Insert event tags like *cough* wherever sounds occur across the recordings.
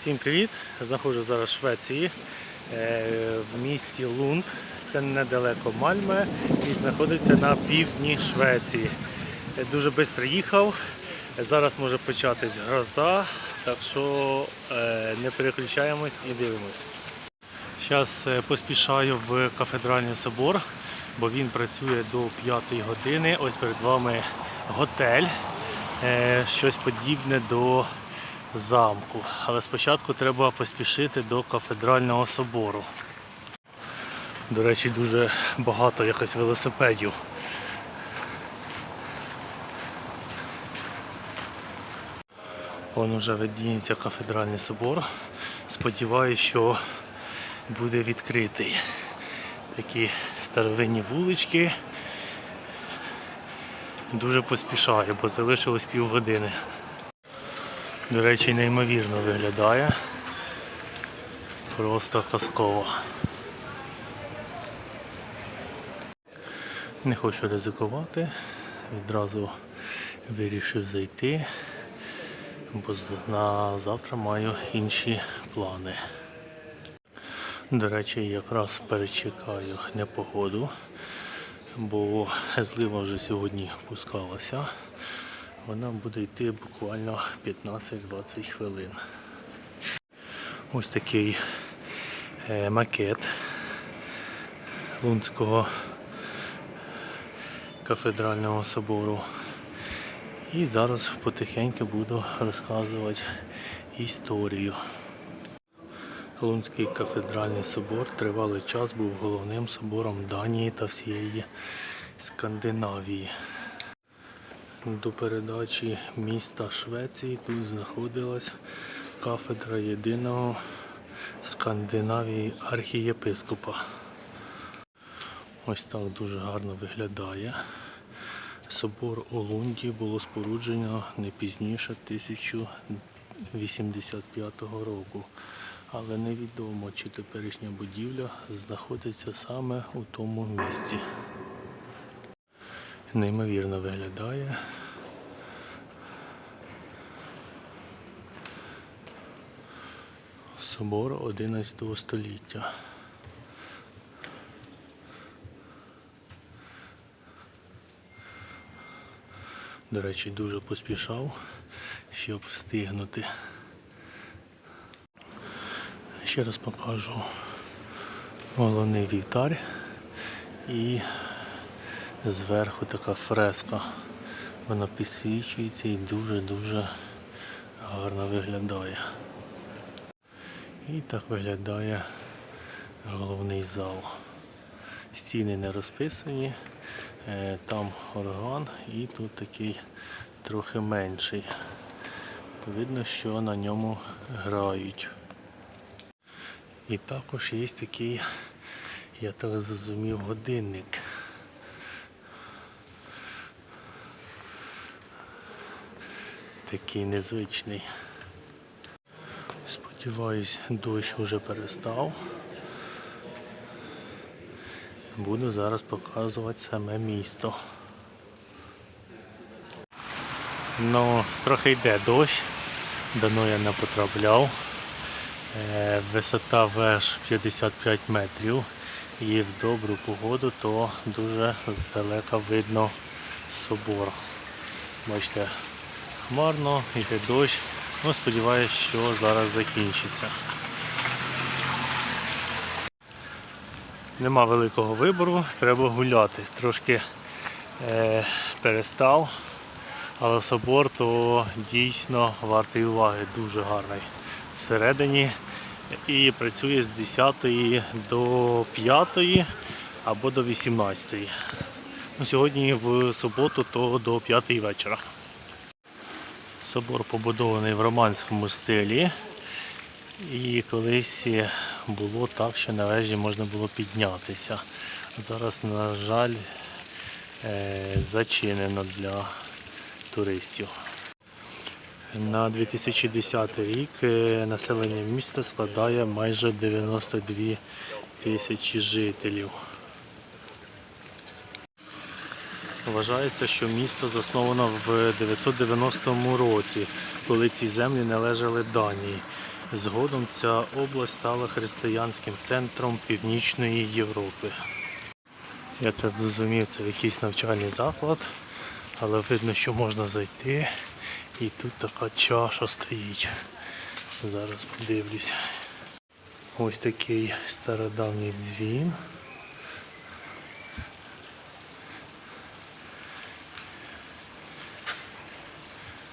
Всім привіт! Знаходжу зараз в Швеції е, в місті Лунд. Це недалеко Мальме і знаходиться на півдні Швеції. Е, Дуже швидко їхав. Зараз може початись гроза, так що е, не переключаємось і дивимось. Зараз поспішаю в кафедральний собор, бо він працює до 5 години. Ось перед вами готель, щось подібне до замку. Але спочатку треба поспішити до кафедрального собору. До речі, дуже багато якось велосипедів. Вон уже видіється кафедральний собор. Сподіваюсь, що буде відкритий. Такі старовинні вулички. Дуже поспішаю, бо залишилось півгодини. До речі, неймовірно виглядає. Просто казково. Не хочу ризикувати. Відразу вирішив зайти, бо на завтра маю інші плани. До речі, якраз перечекаю непогоду, бо злива вже сьогодні пускалася. Вона буде йти буквально 15-20 хвилин. Ось такий е, макет Лунського кафедрального собору. І зараз потихеньку буду розказувати історію. Лунський кафедральний собор тривалий час був головним собором Данії та всієї Скандинавії. До передачі міста Швеції тут знаходилась кафедра єдиного Скандинавії архієпископа. Ось так дуже гарно виглядає. Собор у Лунді було споруджено не пізніше 1085 року. Але невідомо, чи теперішня будівля знаходиться саме у тому місці. Неймовірно виглядає. Собор 11 століття. До речі, дуже поспішав, щоб встигнути. Ще раз покажу головний вівтар і зверху така фреска. Вона підсвічується і дуже-дуже гарно виглядає. І так виглядає головний зал. Стіни не розписані, е, там орган і тут такий трохи менший. Видно, що на ньому грають. І також є такий, я так зрозумів, годинник. Такий незвичний. Сподіваюсь, дощ вже перестав. Буду зараз показувати саме місто. Ну, трохи йде дощ, давно я не потрапляв. Е, Висота веж 55 метрів і в добру погоду то дуже здалека видно собор. Бачите, хмарно, йде дощ. Ну, сподіваюся, що зараз закінчиться. Нема великого вибору, треба гуляти. Трошки е, перестав, але собор то дійсно вартий уваги, дуже гарний всередині. І працює з 10 до 5 або до 18. Ну, сьогодні в суботу то до 5 вечора. Собор побудований в романському стилі. І колись було так, що на вежі можна було піднятися. Зараз, на жаль, е, зачинено для туристів. На 2010 рік е, населення міста складає майже 92 тисячі жителів. Вважається, що місто засновано в 990 році, коли ці землі належали Данії. Згодом ця область стала християнським центром Північної Європи. Я так зрозумів, це якийсь навчальний заклад, але видно, що можна зайти. І тут така чаша стоїть. Зараз подивлюсь. Ось такий стародавній дзвін.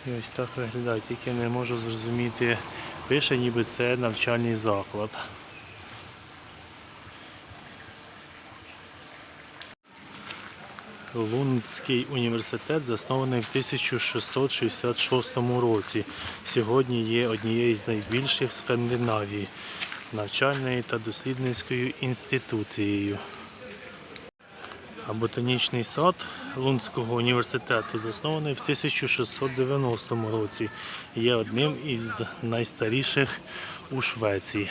І ось так виглядає, тільки не можу зрозуміти. Пише, ніби це навчальний заклад. Лундський університет заснований в 1666 році. Сьогодні є однією з найбільших в Скандинавії навчальною та дослідницькою інституцією. Ботанічний сад Лундського університету заснований в 1690 році. Є одним із найстаріших у Швеції.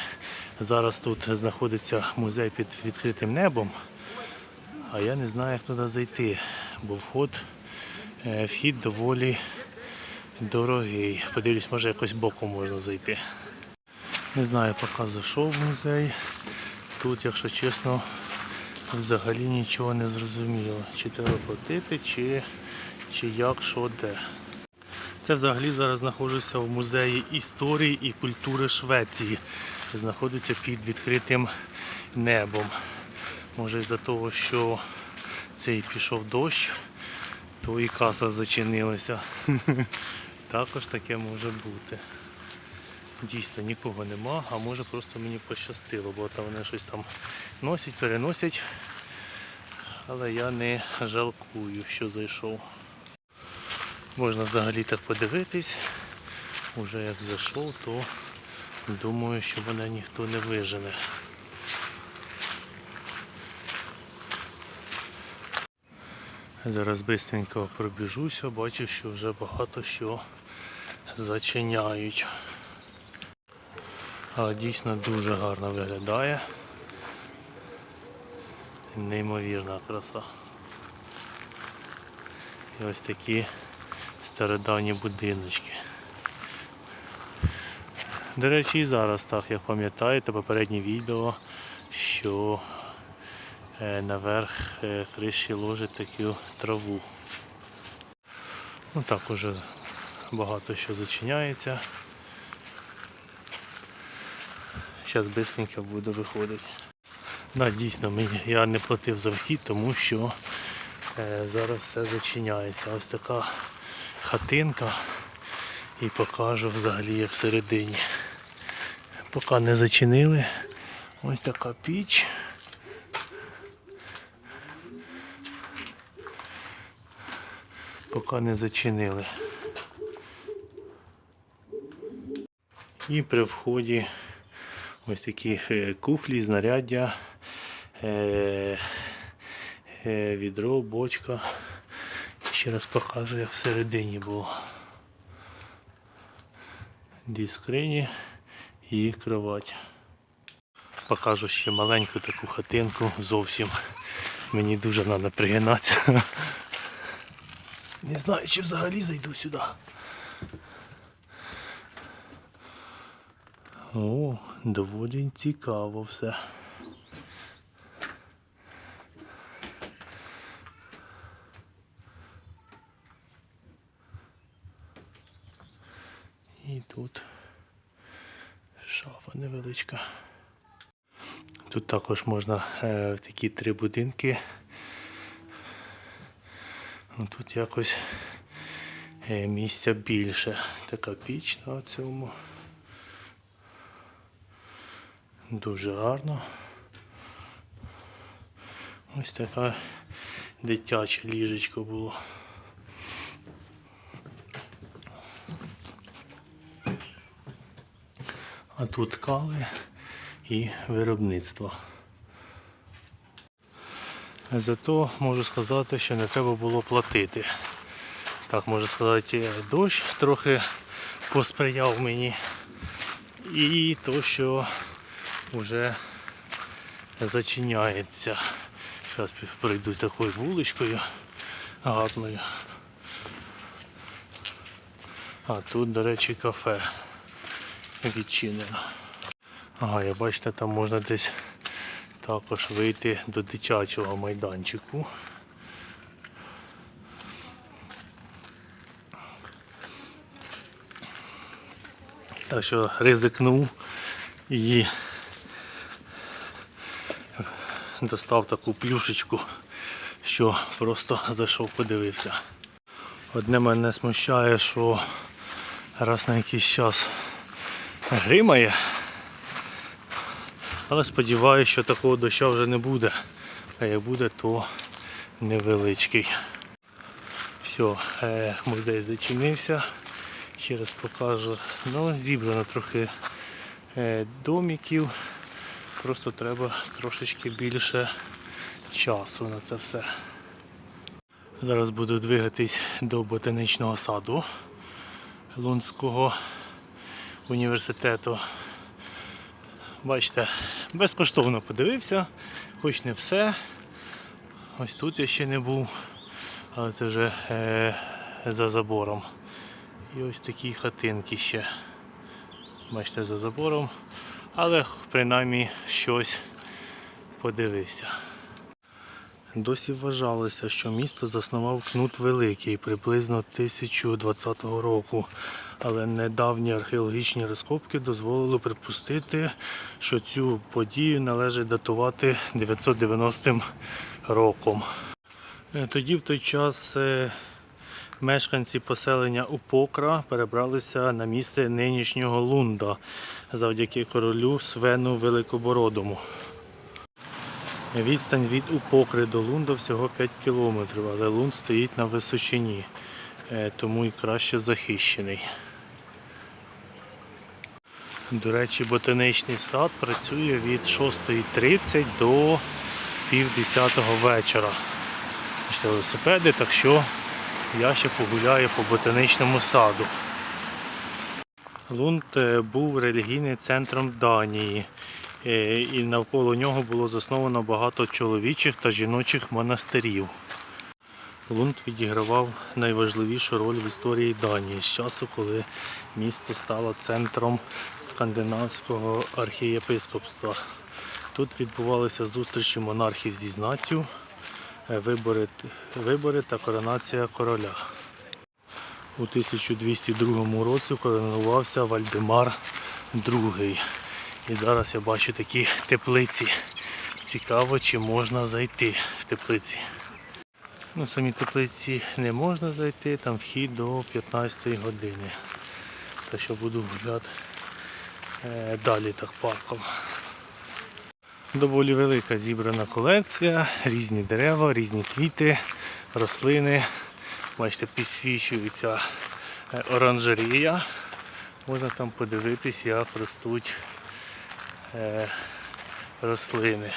Зараз тут знаходиться музей під відкритим небом. А я не знаю, як туди зайти, бо вход, е, вхід доволі дорогий. Подивлюсь, може якось боком можна зайти. Не знаю, поки зайшов в музей. Тут, якщо чесно, взагалі нічого не зрозуміло. Чи треба платити, чи, чи як, що, де. Це взагалі зараз знаходжуся в музеї історії і культури Швеції. Знаходиться під відкритим небом. Може із-за того, що цей пішов дощ, то і каса зачинилася. *laughs* Також таке може бути. Дійсно нікого нема, а може просто мені пощастило, бо там вони щось там носять, переносять. Але я не жалкую, що зайшов. Можна взагалі так подивитись. Уже як зайшов, то думаю, що мене ніхто не вижене. Зараз швидко пробіжуся, бачу, що вже багато що зачиняють. Але дійсно дуже гарно виглядає. Неймовірна краса. І ось такі стародавні будиночки. До речі, і зараз так, як пам'ятаєте, попереднє відео, що е, наверх е, криші ложить таку траву. Ну так уже багато що зачиняється. Зараз швидко буду виходити. Да, дійсно, мені, я не платив за вхід, тому що е, зараз все зачиняється. Ось така хатинка і покажу взагалі як всередині. Поки не зачинили. Ось така піч. Поки не зачинили. І при вході ось такі е, куфлі, знаряддя, е, е, відро, бочка. Ще раз покажу, як всередині було. Дві скрині і кровать. Покажу ще маленьку таку хатинку зовсім. Мені дуже треба пригинатися. *laughs* Не знаю, чи взагалі зайду сюди. О, доволі цікаво все. І тут шафа невеличка. Тут також можна е, в такі три будинки. Тут якось е, місця більше. Така піч на цьому. Дуже гарно. Ось така дитяче ліжечко було. А тут кали і виробництво. Зато можу сказати, що не треба було платити. Так можу сказати, дощ трохи посприяв мені. І то, що вже зачиняється. Зараз пройдусь такою вуличкою гарною. А тут, до речі, кафе. відчинено. Ага, я бачите, там можна десь також вийти до дитячого майданчику. Так що ризикнув і достав таку плюшечку, що просто зайшов, подивився. Одне мене смущає, що раз на якийсь час гримає, але сподіваюся, що такого дощу вже не буде. А як буде, то невеличкий. Все, е, музей зачинився. Ще раз покажу. Ну, зібрано трохи е, домиків. Просто треба трошечки більше часу на це все. Зараз буду двигатись до ботанічного саду Лунського університету. Бачите, безкоштовно подивився, хоч не все. Ось тут я ще не був, але це вже е, за забором. І ось такі хатинки ще. Бачите, за забором. Але принаймні щось подивився. Досі вважалося, що місто заснував Кнут Великий приблизно 1020 року, але недавні археологічні розкопки дозволили припустити, що цю подію належить датувати 990 роком. Е, Тоді в той час е, мешканці поселення Упокра перебралися на місце нинішнього Лунда завдяки королю Свену Великобородому. Відстань від Упокри до Лунда всього 5 кілометрів, але Лунд стоїть на височині, е, тому і краще захищений. До речі, ботанічний сад працює від 6.30 до пів 10 вечора. Велосипеди, так що я ще погуляю по ботанічному саду. Лунд е, був релігійним центром Данії, е, і навколо нього було засновано багато чоловічих та жіночих монастирів. Лунд відігравав найважливішу роль в історії Данії з часу, коли місто стало центром скандинавського архієпископства. Тут відбувалися зустрічі монархів зі знаттю, е, вибори, вибори та коронація короля. У 1202 році коронувався Вальдемар II. І зараз я бачу такі теплиці. Цікаво, чи можна зайти в теплиці. Ну, самі теплиці не можна зайти, там вхід до 15 години. Так що буду гуляти е, далі так парком. Доволі велика зібрана колекція, різні дерева, різні квіти, рослини. Бачите, підсвічується е, оранжерія. Можна там подивитись, як ростуть е, рослини.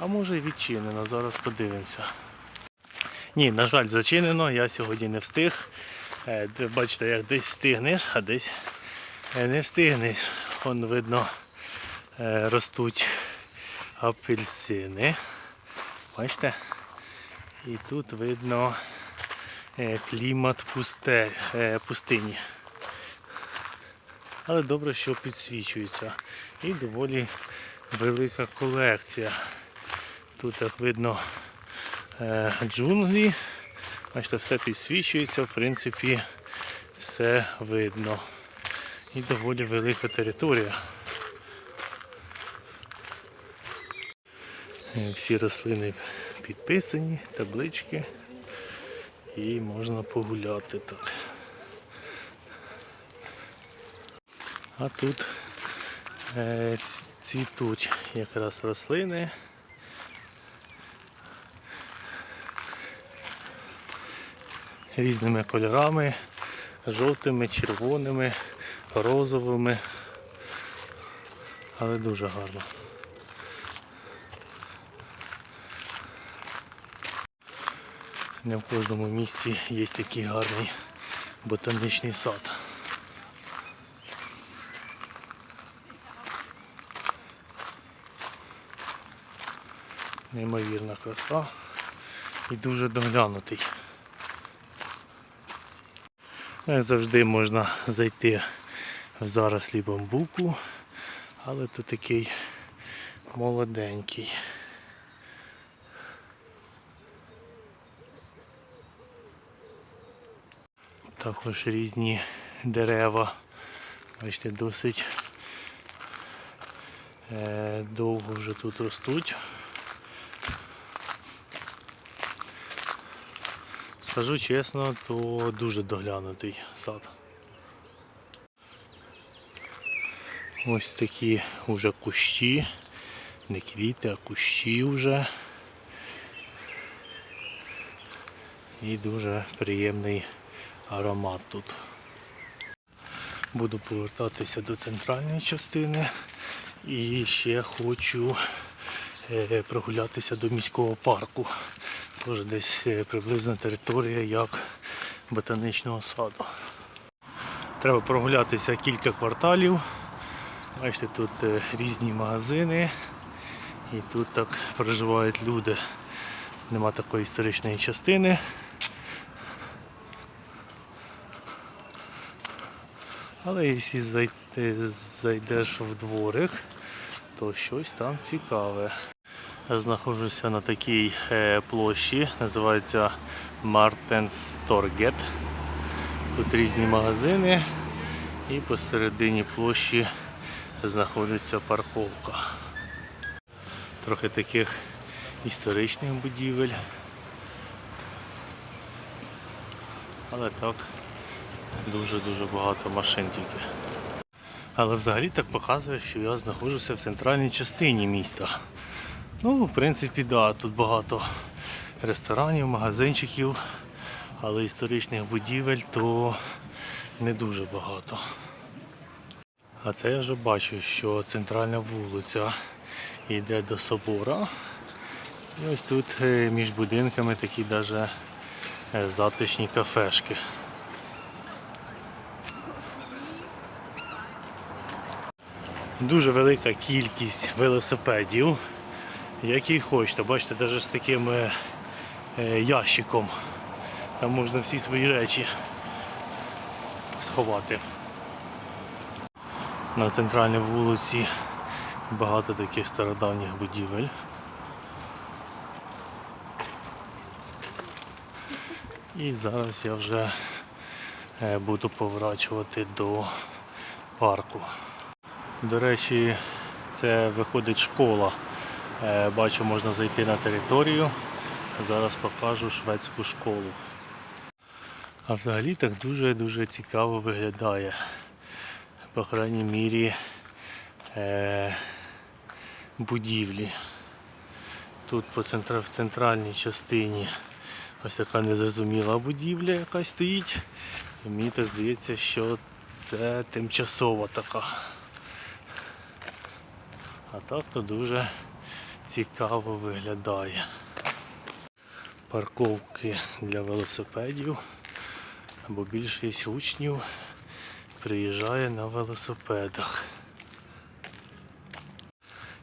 А може і відчинено, зараз подивимося. Ні, на жаль, зачинено, я сьогодні не встиг. Е, Бачите, як десь встигнеш, а десь не встигнеш. Вон видно ростуть апельсини. Бачите? І тут видно е, клімат е, пустині. Але добре, що підсвічується. І доволі велика колекція. Тут як видно е, джунглі. Бачите, все підсвічується, в принципі, все видно. І доволі велика територія. Всі рослини підписані, таблички. І можна погуляти так. А тут е, цвітуть якраз рослини. Різними кольорами, жовтими, червоними, розовими. Але дуже гарно. Не в кожному місці є такий гарний ботанічний сад. Неймовірна краса і дуже доглянутий. Як завжди можна зайти в зарослі бамбуку, але тут такий молоденький. Також різні дерева. Бачите, досить е, довго вже тут ростуть. Скажу чесно, то дуже доглянутий сад. Ось такі вже кущі, не квіти, а кущі вже. І дуже приємний аромат тут. Буду повертатися до центральної частини і ще хочу е, прогулятися до міського парку. Теж десь е, приблизна територія як ботанічного саду. Треба прогулятися кілька кварталів. Бачите, тут е, різні магазини і тут так проживають люди. Нема такої історичної частини. Але якщо зайти, зайдеш в дворик, то щось там цікаве. Знаходжуся на такій е, площі, називається Torget. Тут різні магазини і посередині площі знаходиться парковка. Трохи таких історичних будівель. Але так, дуже-дуже багато машин тільки. Але взагалі так показує, що я знаходжуся в центральній частині міста. Ну, в принципі, да, тут багато ресторанів, магазинчиків, але історичних будівель то не дуже багато. А це я вже бачу, що центральна вулиця йде до собора. І ось тут е, між будинками такі даже е, затишні кафешки. Дуже велика кількість велосипедів, які хочете. Бачите, навіть з таким е, е, ящиком. Там можна всі свої речі сховати. На центральній вулиці багато таких стародавніх будівель. І зараз я вже е, буду поворачувати до парку. До речі, це виходить школа. Е, Бачу, можна зайти на територію. Зараз покажу шведську школу. А взагалі так дуже-дуже цікаво виглядає. По крайній мірі е, будівлі. Тут в центральній частині ось така незрозуміла будівля, яка стоїть. І мені так здається, що це тимчасова така. А так то дуже цікаво виглядає. Парковки для велосипедів, бо більшість учнів приїжджає на велосипедах.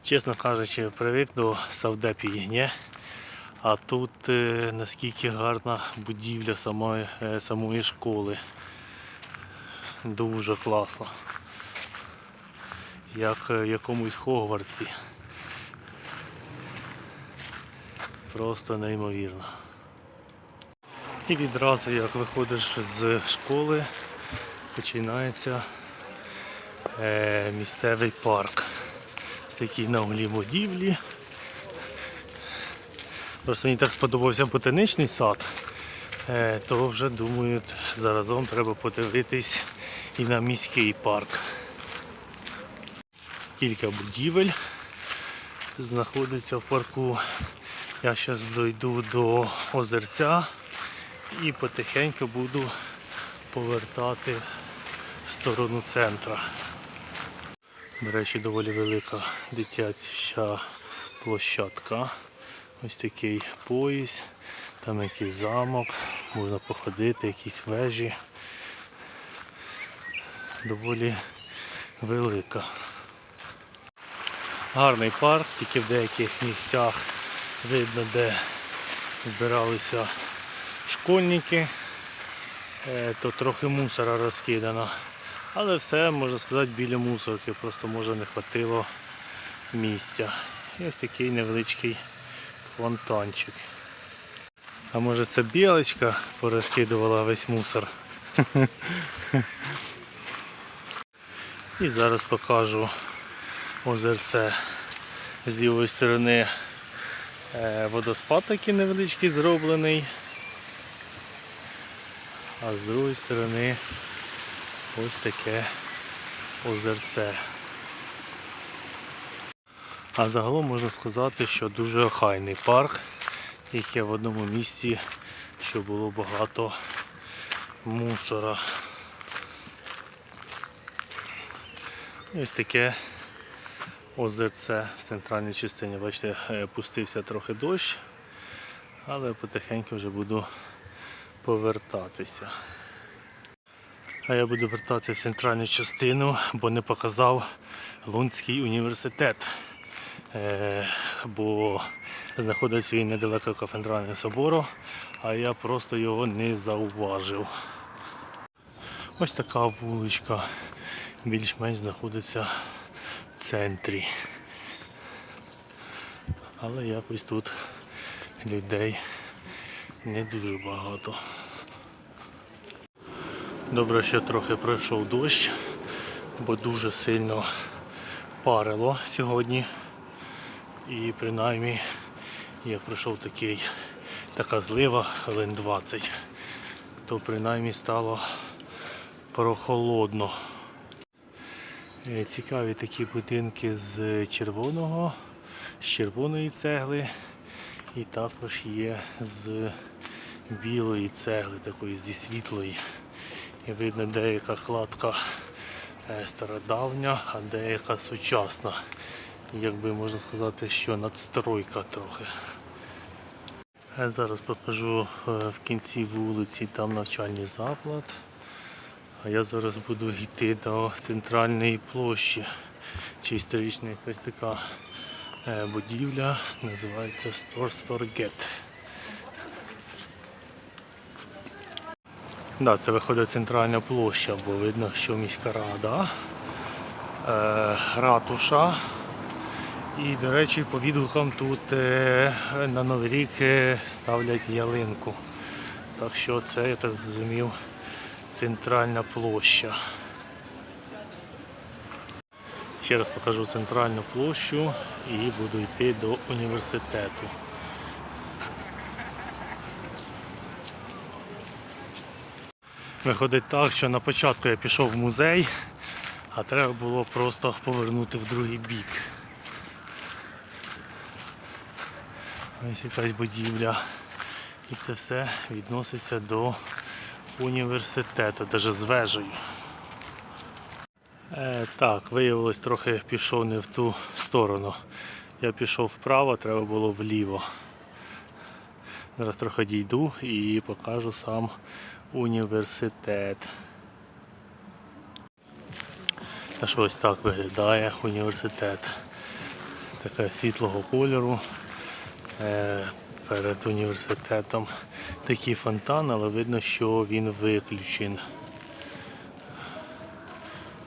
Чесно кажучи, привик до Савдепії, ні? А тут е, наскільки гарна будівля самої, е, самої школи. Дуже класно. Як е, якомусь Хогвартсі. Просто неймовірно. І відразу, як виходиш з школи, починається е, місцевий парк. Ось такі на углі будівлі. Просто мені так сподобався ботанічний сад, е, то вже думаю, заразом треба подивитись і на міський парк. Кілька будівель знаходиться в парку. Я зараз дойду до озерця і потихеньку буду повертати в сторону центра. До речі, доволі велика дитяча площадка. Ось такий поїзд, там якийсь замок, можна походити, якісь вежі. Доволі велика. Гарний парк, тільки в деяких місцях видно, де збиралися школьники, Е, то трохи мусора розкидано. Але все, можна сказати, біля мусорки, просто може не хватило місця. І ось такий невеличкий фонтанчик. А може це білочка порозкидувала весь мусор. *laughs* І зараз покажу озерце з лівої сторони е, водоспад такий невеличкий зроблений. А з другої сторони ось таке озерце. А загалом можна сказати, що дуже охайний парк, тільки в одному місці, що було багато мусора. Ось таке озерце в центральній частині. Бачите, е, пустився трохи дощ, але потихеньку вже буду повертатися. А я буду вертатися в центральну частину, бо не показав Лунський університет. Е, бо знаходиться він недалеко кафедрального собору, а я просто його не зауважив. Ось така вуличка більш-менш знаходиться центрі. Але якось тут людей не дуже багато. Добре, що трохи пройшов дощ, бо дуже сильно парило сьогодні. І принаймні, як пройшов такий, така злива хвилин 20, то принаймні стало прохолодно. Е, Цікаві такі будинки з червоного, з червоної цегли і також є з білої цегли, такої зі світлої. І видно деяка кладка е, стародавня, а деяка сучасна. Якби можна сказати, що надстройка трохи. Е, Зараз покажу в кінці вулиці, там навчальний заклад. А я зараз буду йти до центральної площі. Чи історична якась така е, будівля, називається Store Store Get. Да, це виходить центральна площа, бо видно, що міська рада, е, ратуша. І, до речі, по відгукам тут е, на Новий рік е, ставлять ялинку. Так що це, я так зрозумів, центральна площа. Ще раз покажу центральну площу і буду йти до університету. Виходить так, що на початку я пішов в музей, а треба було просто повернути в другий бік. Ось якась будівля. І це все відноситься до університету, навіть з вежею. Е, так, виявилось, трохи пішов не в ту сторону. Я пішов вправо, треба було вліво. Зараз трохи дійду і покажу сам університет. А що ось так виглядає університет. Таке світлого кольору. Перед університетом такий фонтан, але видно, що він виключен.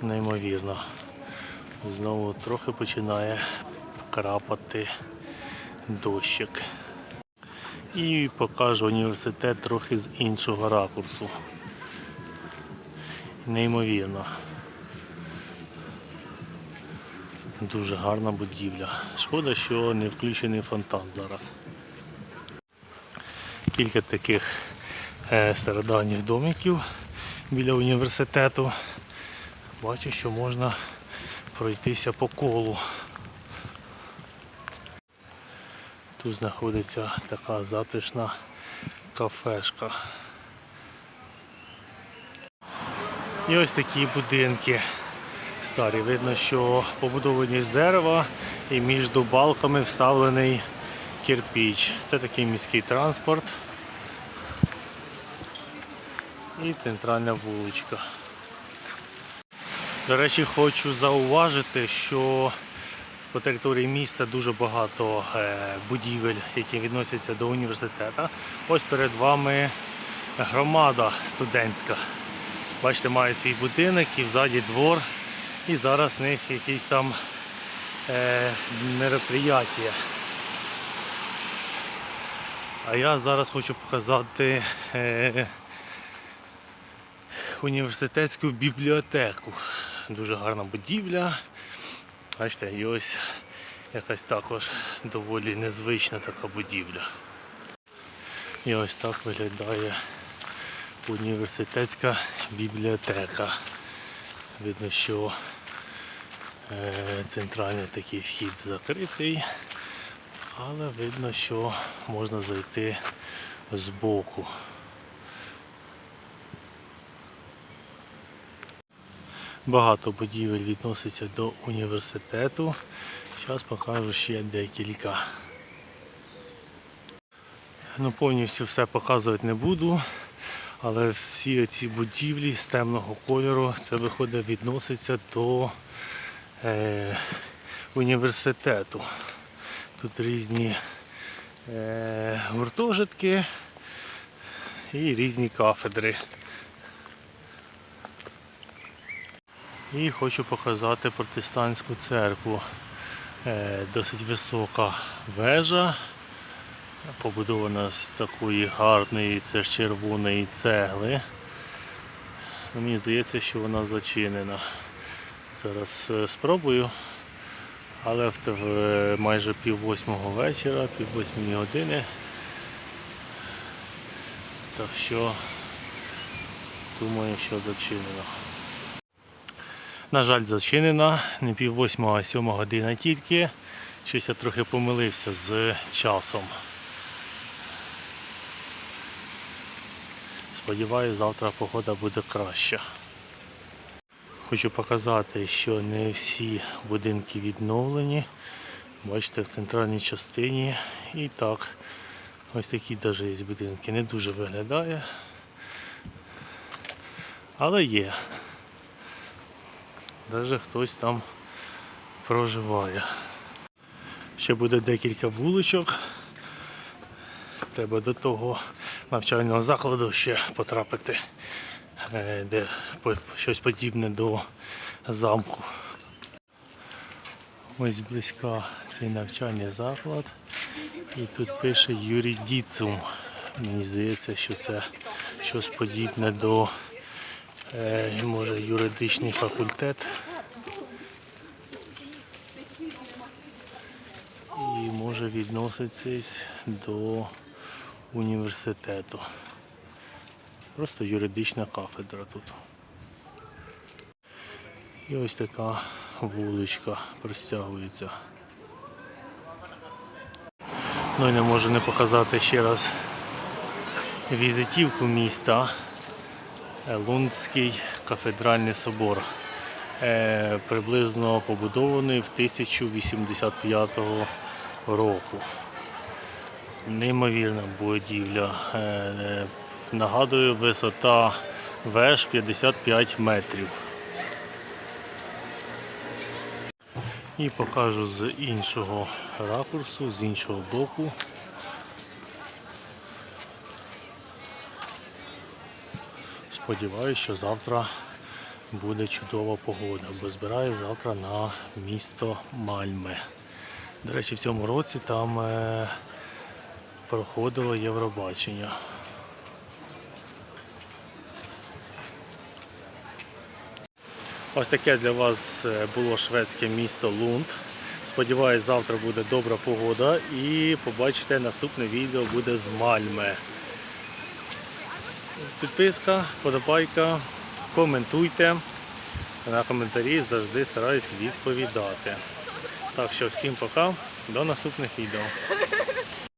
Неймовірно. Знову трохи починає крапати дощик. І покажу університет трохи з іншого ракурсу. Неймовірно. Дуже гарна будівля. Шкода, що не включений фонтан зараз. Кілька таких е, стародавніх домиків біля університету. Бачу, що можна пройтися по колу. Тут знаходиться така затишна кафешка. І ось такі будинки старі. Видно, що побудовані з дерева і між балками вставлений кирпіч. Це такий міський транспорт. І центральна вуличка. До речі, хочу зауважити, що по території міста дуже багато е, будівель, які відносяться до університету. Ось перед вами громада студентська. Бачите, мають свій будинок і взаді двор. І зараз в них якісь там е, мероприятия. А я зараз хочу показати е, університетську бібліотеку. Дуже гарна будівля. Бачите, і ось якась також доволі незвична така будівля. І ось так виглядає університетська бібліотека. Видно, що е, центральний такий вхід закритий, але видно, що можна зайти збоку. Багато будівель відноситься до університету. Зараз покажу ще декілька. Ну, повністю все показувати не буду, але всі ці будівлі з темного кольору це виходить відноситься до е, університету. Тут різні е, гуртожитки і різні кафедри. І хочу показати протестантську церкву. Е, Досить висока вежа, побудована з такої гарної це червоної цегли. Ну, Мені здається, що вона зачинена. Зараз е, спробую, але в, в майже пів восьмого вечора, пів восьмої години. Так що думаю, що зачинено. На жаль, зачинена, не пів восьмого, а сьома година тільки. Щось я трохи помилився з часом. Сподіваюсь, завтра погода буде краща. Хочу показати, що не всі будинки відновлені. Бачите, в центральній частині. І так, ось такі навіть є будинки. Не дуже виглядає. Але є. Навіть хтось там проживає. Ще буде декілька вуличок. Треба до того навчального закладу ще потрапити, е, де щось подібне до замку. Ось близька цей навчальний заклад. І тут пише Юрій Діцум. Мені здається, що це щось подібне до е, може юридичний факультет. І може відноситись до університету. Просто юридична кафедра тут. І ось така вуличка простягується. Ну і не можу не показати ще раз візитівку міста. Лундський кафедральний собор. Е, приблизно побудований в 1085 року. Неймовірна будівля. Е, нагадую, висота веж 55 метрів. І покажу з іншого ракурсу, з іншого боку. Сподіваюсь, що завтра буде чудова погода, бо збираю завтра на місто Мальме. До речі, в цьому році там е, проходило Євробачення. Ось таке для вас е, було шведське місто Лунд. Сподіваюсь, завтра буде добра погода і побачите наступне відео буде з Мальме. Підписка, подобайка, коментуйте. На коментарі завжди стараюсь відповідати. Так що всім пока, до наступних відео.